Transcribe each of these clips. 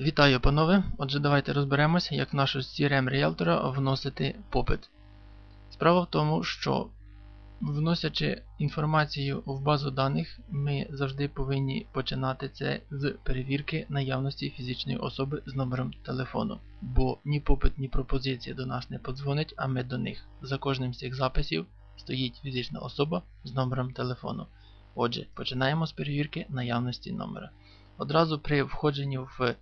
Вітаю, панове! Отже, давайте розберемося, як в нашу CRM Realtor вносити попит. Справа в тому, що вносячи інформацію в базу даних, ми завжди повинні починати це з перевірки наявності фізичної особи з номером телефону. Бо ні попит, ні пропозиція до нас не подзвонить, а ми до них. За кожним з цих записів стоїть фізична особа з номером телефону. Отже, починаємо з перевірки наявності номера. Одразу при входженні в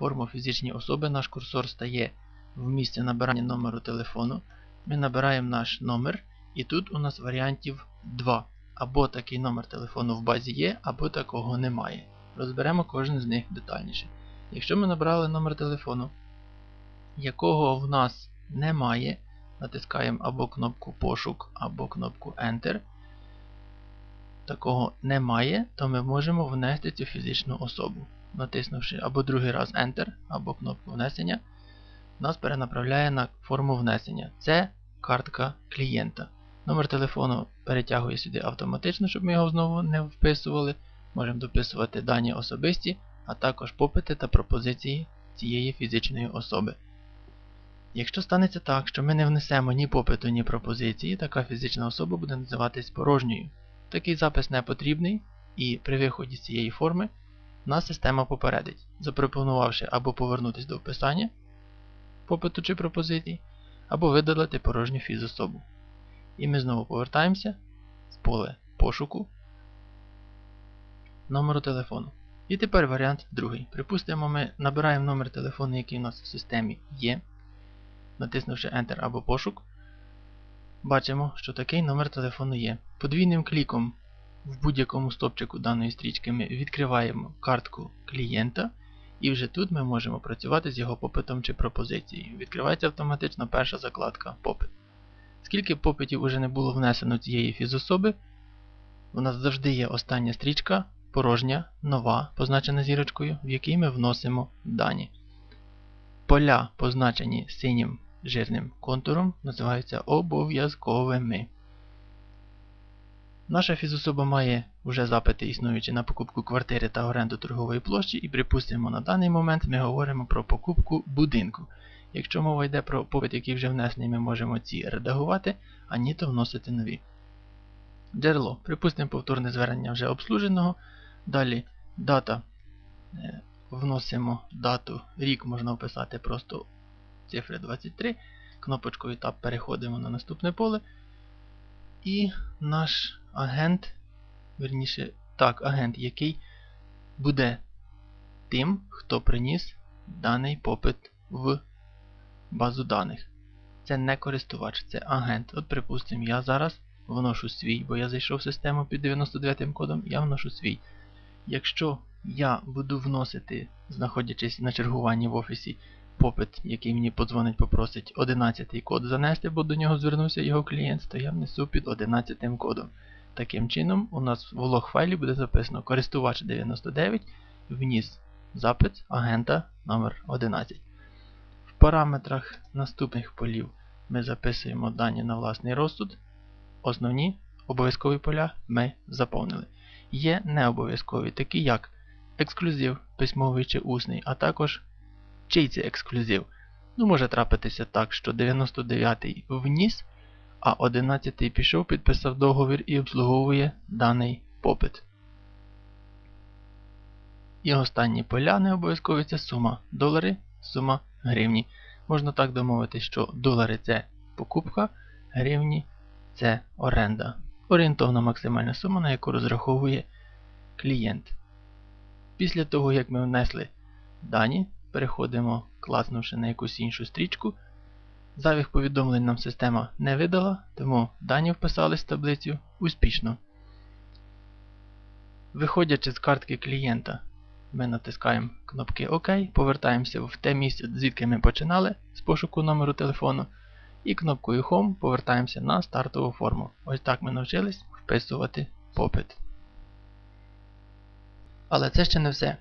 форму фізичної особи наш курсор стає в місці набирання номеру телефону. Ми набираємо наш номер, і тут у нас варіантів 2. Або такий номер телефону в базі є, або такого немає. Розберемо кожен з них детальніше. Якщо ми набрали номер телефону, якого в нас немає, натискаємо або кнопку пошук, або кнопку Enter. Такого немає, то ми можемо внести цю фізичну особу натиснувши або другий раз Enter, або кнопку внесення, нас перенаправляє на форму внесення. Це картка клієнта. Номер телефону перетягує сюди автоматично, щоб ми його знову не вписували. Можемо дописувати дані особисті, а також попити та пропозиції цієї фізичної особи. Якщо станеться так, що ми не внесемо ні попиту, ні пропозиції, така фізична особа буде називатись порожньою. Такий запис не потрібний, і при виході з цієї форми нас система попередить, запропонувавши або повернутися до вписання попиту чи пропозицій, або видалити порожню фізособу. І ми знову повертаємося в поле пошуку номеру телефону. І тепер варіант другий. Припустимо, ми набираємо номер телефону, який у нас в системі є. Натиснувши Enter або пошук, бачимо, що такий номер телефону є. Подвійним кліком в будь-якому стопчику даної стрічки ми відкриваємо картку клієнта, і вже тут ми можемо працювати з його попитом чи пропозицією. Відкривається автоматично перша закладка попит. Скільки попитів уже не було внесено цієї фізособи, у нас завжди є остання стрічка, порожня, нова, позначена зірочкою, в якій ми вносимо дані. Поля, позначені синім жирним контуром, називаються обов'язковими. Наша фізособа має вже запити, існуючі на покупку квартири та оренду торгової площі, і припустимо, на даний момент ми говоримо про покупку будинку. Якщо мова йде про попит, який вже внесений, ми можемо ці редагувати, а ні то вносити нові. Джерело. Припустимо повторне звернення вже обслуженого. Далі дата. Е, вносимо дату, рік можна вписати просто цифри 23. Кнопочкою Tab переходимо на наступне поле. І наш агент, верніше, так, агент, який буде тим, хто приніс даний попит в базу даних. Це не користувач, це агент. От, припустимо, я зараз вношу свій, бо я зайшов в систему під 99 кодом, я вношу свій. Якщо я буду вносити, знаходячись на чергуванні в офісі, попит, який мені подзвонить, попросить 11 код занести, бо до нього звернувся його клієнт, то я внесу під 11 кодом. Таким чином, у нас в лог файлі буде записано користувач 99 вніс запит агента номер 11 В параметрах наступних полів ми записуємо дані на власний розсуд. Основні обов'язкові поля ми заповнили. Є необов'язкові, такі як ексклюзив, письмовий чи усний, а також чий це ексклюзив. Ну, може трапитися так, що 99-й вніс, а 11-й пішов, підписав договір і обслуговує даний попит. І останні поля не обов'язкові це сума долари, сума гривні. Можна так домовити, що долари це покупка, гривні це оренда. Орієнтовна максимальна сума, на яку розраховує клієнт. Після того, як ми внесли дані, переходимо, класнувши на якусь іншу стрічку. Зайвих повідомлень нам система не видала, тому дані вписались в таблицю успішно. Виходячи з картки клієнта, ми натискаємо кнопки ОК, повертаємося в те місце, звідки ми починали з пошуку номеру телефону. І кнопкою Home повертаємося на стартову форму. Ось так ми навчились вписувати попит. Але це ще не все.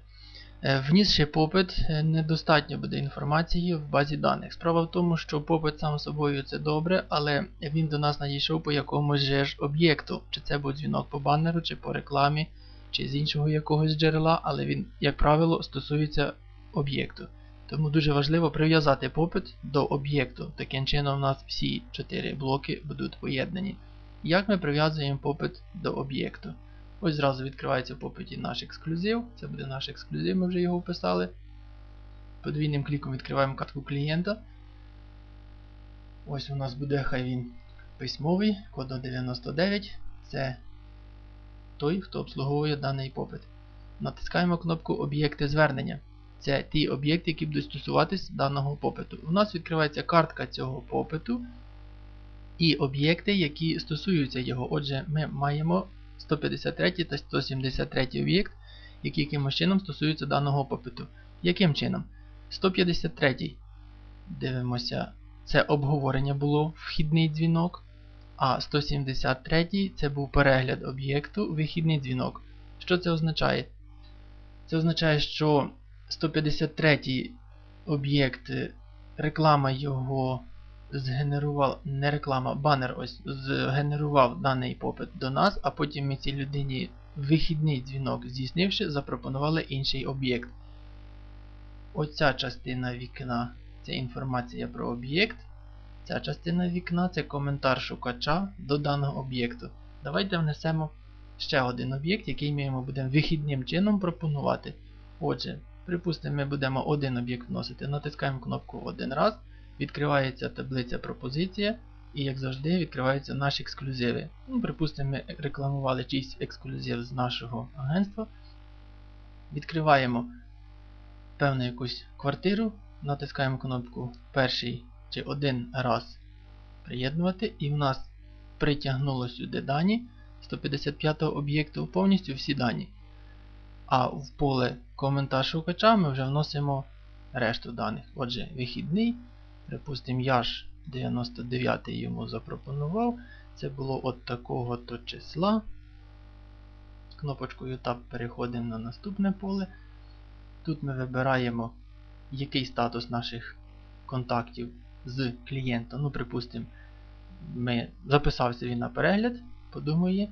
Е, Внісши попит, е, недостатньо буде інформації в базі даних. Справа в тому, що попит сам собою це добре, але він до нас надійшов по якомусь же ж об'єкту. Чи це був дзвінок по баннеру, чи по рекламі, чи з іншого якогось джерела, але він, як правило, стосується об'єкту. Тому дуже важливо прив'язати попит до об'єкту. Таким чином у нас всі 4 блоки будуть поєднані. Як ми прив'язуємо попит до об'єкту? Ось зразу відкривається в попиті наш ексклюзив. Це буде наш ексклюзив, ми вже його вписали. Подвійним кліком відкриваємо картку клієнта. Ось у нас буде хай він письмовий, код 99. Це той, хто обслуговує даний попит. Натискаємо кнопку Об'єкти звернення. Це ті об'єкти, які будуть стосуватись даного попиту. У нас відкривається картка цього попиту і об'єкти, які стосуються його. Отже, ми маємо 153 та 173 об'єкт, які якимось чином стосуються даного попиту. Яким чином? 153 дивимося, це обговорення було вхідний дзвінок. А 173 це був перегляд об'єкту, вихідний дзвінок. Що це означає? Це означає, що 153 об'єкт, реклама його згенерував, не реклама, банер ось згенерував даний попит до нас, а потім ми цій людині вихідний дзвінок здійснивши, запропонували інший об'єкт. Оця частина вікна це інформація про об'єкт. Ця частина вікна це коментар шукача до даного об'єкту. Давайте внесемо ще один об'єкт, який ми йому будемо вихідним чином пропонувати. Отже, припустимо, ми будемо один об'єкт вносити. Натискаємо кнопку один раз, відкривається таблиця пропозиція, і, як завжди, відкриваються наші ексклюзиви. Ну, Припустимо, ми рекламували чийсь ексклюзив з нашого агентства. Відкриваємо певну якусь квартиру, натискаємо кнопку перший чи один раз приєднувати, і в нас притягнуло сюди дані 155 об'єкту повністю всі дані. А в поле коментар шукача ми вже вносимо решту даних. Отже, вихідний, припустимо, я ж 99 йому запропонував. Це було от такого-то числа. Кнопочкою Tab переходимо на наступне поле. Тут ми вибираємо, який статус наших контактів з клієнтом. Ну, припустимо, ми записався він на перегляд, подумає,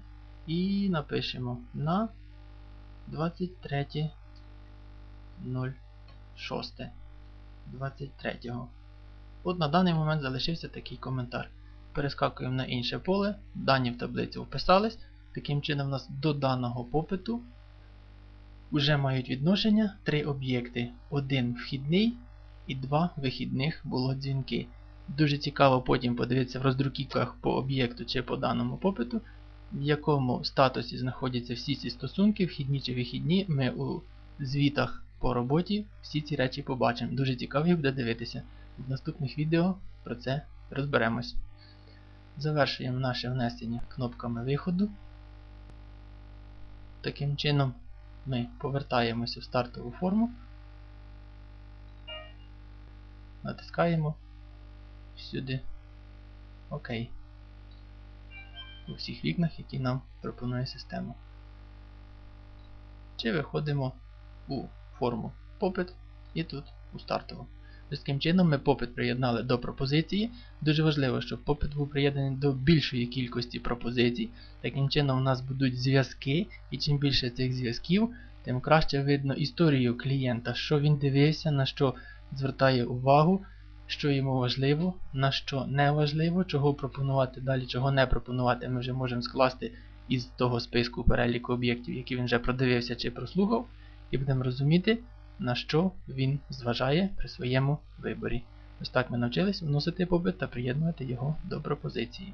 і напишемо на 23.06. 23. От на даний момент залишився такий коментар. Перескакуємо на інше поле, дані в таблицю вписались. Таким чином, у нас до даного попиту вже мають відношення три об'єкти. Один вхідний і два вихідних було дзвінки. Дуже цікаво потім подивитися в роздруківках по об'єкту чи по даному попиту, в якому статусі знаходяться всі ці стосунки, вхідні чи вихідні. Ми у звітах по роботі всі ці речі побачимо. Дуже цікаво буде дивитися. В наступних відео про це розберемось. Завершуємо наше внесення кнопками виходу. Таким чином ми повертаємося в стартову форму, натискаємо сюди ОК у всіх вікнах, які нам пропонує система. Чи виходимо у форму попит і тут у стартову. Таким чином ми попит приєднали до пропозиції. Дуже важливо, щоб попит був приєднаний до більшої кількості пропозицій. Таким чином у нас будуть зв'язки, і чим більше цих зв'язків, тим краще видно історію клієнта, що він дивився, на що звертає увагу, що йому важливо, на що не важливо, чого пропонувати далі, чого не пропонувати. Ми вже можемо скласти із того списку переліку об'єктів, які він вже продивився чи прослухав, і будемо розуміти на що він зважає при своєму виборі. Ось так ми навчились вносити побит та приєднувати його до пропозиції.